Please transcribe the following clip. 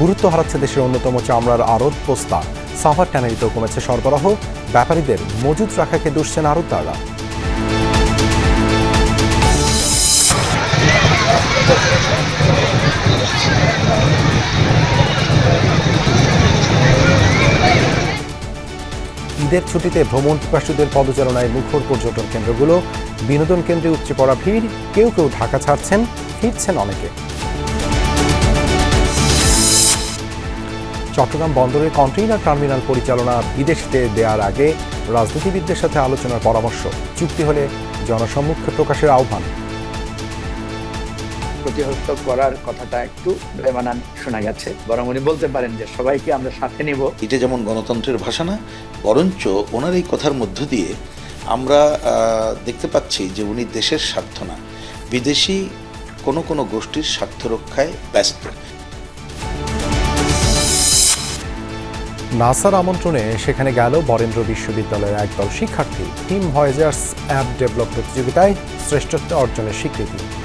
গুরুত্ব হারাচ্ছে দেশের অন্যতম চামড়ার আড়ত পোস্তা সাফার ট্যানারিতেও কমেছে সরবরাহ। ব্যাপারীদের মজুত রাখাকে দুষছেন আড়তদাররা ঈদের ছুটিতে ভ্রমণ পিপাসুদের পদচারণায় মুখর পর্যটন কেন্দ্রগুলো। বিনোদন কেন্দ্রে উপচে পড়া ভিড়। কেউ কেউ ঢাকা ছাড়ছেন, ফিরছেন অনেকে। চট্টগ্রাম বন্দরের কন্টেইনার টার্মিনাল পরিচালনা বিদেশিতে দেওয়ার আগে রাজনীতিবিদদের সাথে আলোচনার পরামর্শ চুক্তি হলে জনসম্মুখে প্রকাশের আহ্বান। প্রতিহত করার কথাটা একটু বেমানান শোনা গেছে। বরং উনি বলতে পারেন যে সবাইকে আমরা সাথে নিব। এটা যেমন গণতন্ত্রের ভাষা না বরঞ্চ ওনার এই কথার মধ্য দিয়ে আমরা দেখতে পাচ্ছি যে উনি দেশের স্বার্থ না। বিদেশি কোনো কোনো গোষ্ঠীর স্বার্থ রক্ষায় ব্যস্ত। নাসার আমন্ত্রণে সেখানে গেল বরেন্দ্র বিশ্ববিদ্যালয়ের একদল শিক্ষার্থী। টিম ভয়েজার্স অ্যাপ ডেভেলপ প্রতিযোগিতায় শ্রেষ্ঠত্ব অর্জনের স্বীকৃতি।